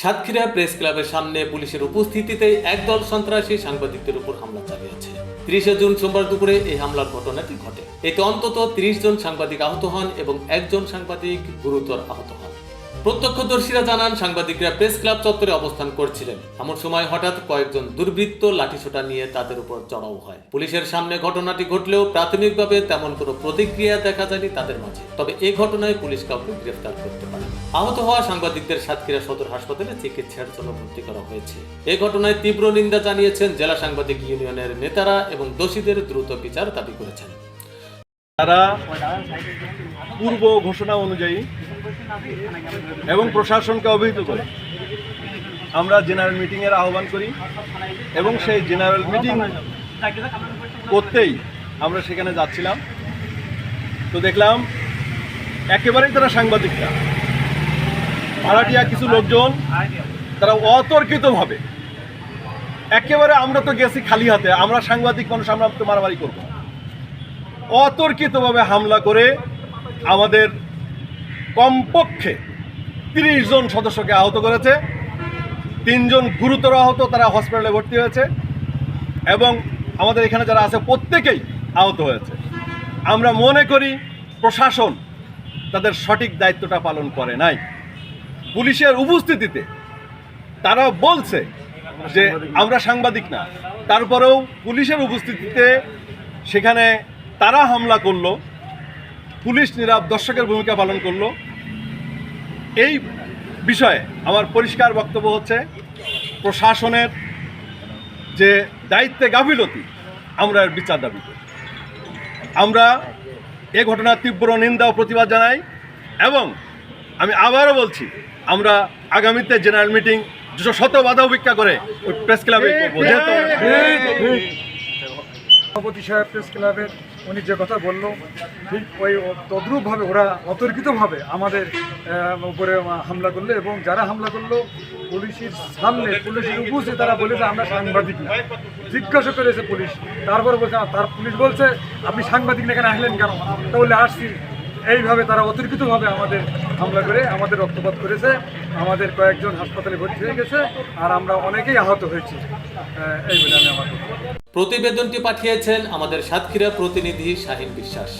Satkhira press ক্লাবের সামনে পুলিশের উপস্থিতিতে একদল সন্ত্রাসী সাংবাদিকদের উপর হামলা চালিয়েছে। ত্রিশে জুন সোমবার দুপুরে এই হামলার ঘটনাটি ঘটে। এতে অন্তত ত্রিশ জন সাংবাদিক আহত হন এবং একজন সাংবাদিক গুরুতর আহত হন। প্রত্যক্ষদর্শীরা জানান, সাংবাদিকরা প্রেস ক্লাব চত্বরে অবস্থান করছিলেন। এমন সময় হঠাৎ কয়েকজন দুর্বৃত্ত লাঠিসোঁটা নিয়ে তাদের উপর চড়াও হয়। পুলিশের সামনে ঘটনাটি ঘটলেও প্রাথমিকভাবে তেমন কোনো প্রতিক্রিয়া দেখা যায়নি তাদের মাঝে। তবে এই ঘটনায় পুলিশ কাউকে গ্রেফতার করতে পারে আহত হওয়া সাংবাদিকদের সাতক্ষীরা সদর হাসপাতালে চিকিৎসার জন্য ভর্তি করা হয়েছে। এ ঘটনায় তীব্র নিন্দা জানিয়েছেন জেলা সাংবাদিক ইউনিয়নের নেতারা এবং দোষীদের দ্রুত বিচার দাবি করেছেন। তারা পূর্ব ঘোষণা অনুযায়ী এবং প্রশাসনকে অবহিত করে। আমরা জেনারেল মিটিংয়ের আহ্বান করি এবং সেই জেনারেল মিটিং করতেই আমরা সেখানে যাচ্ছিলাম। তো দেখলাম একেবারেই তারা সাংবাদিকরা। ভাড়াটিয়া কিছু লোকজন তারা অতর্কিতভাবে একেবারে আমরা তো গেছি খালি হাতে, আমরা সাংবাদিক মানুষ, আমরা তো মারামারি করব। অতর্কিতভাবে হামলা করে আমাদের কমপক্ষে তিরিশ জন সদস্যকে আহত করেছে, তিনজন গুরুতর আহত তারা হসপিটালে ভর্তি হয়েছে, এবং আমাদের এখানে যারা আছে প্রত্যেকেই আহত হয়েছে। আমরা মনে করি প্রশাসন তাদের সঠিক দায়িত্বটা পালন করে নাই। পুলিশের উপস্থিতিতে তারা বলছে যে আমরা সাংবাদিক না, তারপরেও পুলিশের উপস্থিতিতে সেখানে তারা হামলা করল। পুলিশ নিরাপ দর্শকের ভূমিকা পালন করল। এই বিষয়ে আমার পরিষ্কার বক্তব্য হচ্ছে প্রশাসনের যে দায়িত্বে গাফিলতি আমরা এর বিচার দাবি করি। আমরা এ ঘটনার তীব্র নিন্দা ও প্রতিবাদ জানাই এবং আমি আবারও বলছি আমরা আগামীতে জেনারেল মিটিং দুশো শত বাধা উপেক্ষা করে ওই প্রেস ক্লাবে করব। সভাপতি সাহেব প্রেস ক্লাবের, উনি যে কথা বলল, ঠিক ওই তদ্রূপভাবে ওরা অতর্কিতভাবে আমাদের উপরে হামলা করল এবং যারা হামলা করল, পুলিশের সামনে, পুলিশের উপস্থিত তারা বলেছে আমরা সাংবাদিক না। জিজ্ঞাসা করেছে পুলিশ, তারপর বলছে তার পুলিশ বলছে, আপনি সাংবাদিক না কেন আসলেন কেন? তাহলে আসছি। এইভাবে তারা অতর্কিতভাবে আমাদের হামলা করে, আমাদের রক্তপাত করেছে, আমাদের কয়েকজন হাসপাতালে ভর্তি হয়ে গেছে, আর আমরা অনেকেই আহত হয়েছি। এই বলে আমি আমার। প্রতিবেদনটি পাঠিয়েছেন আমাদের সাতক্ষীরা প্রতিনিধি শাহিন বিশ্বাস।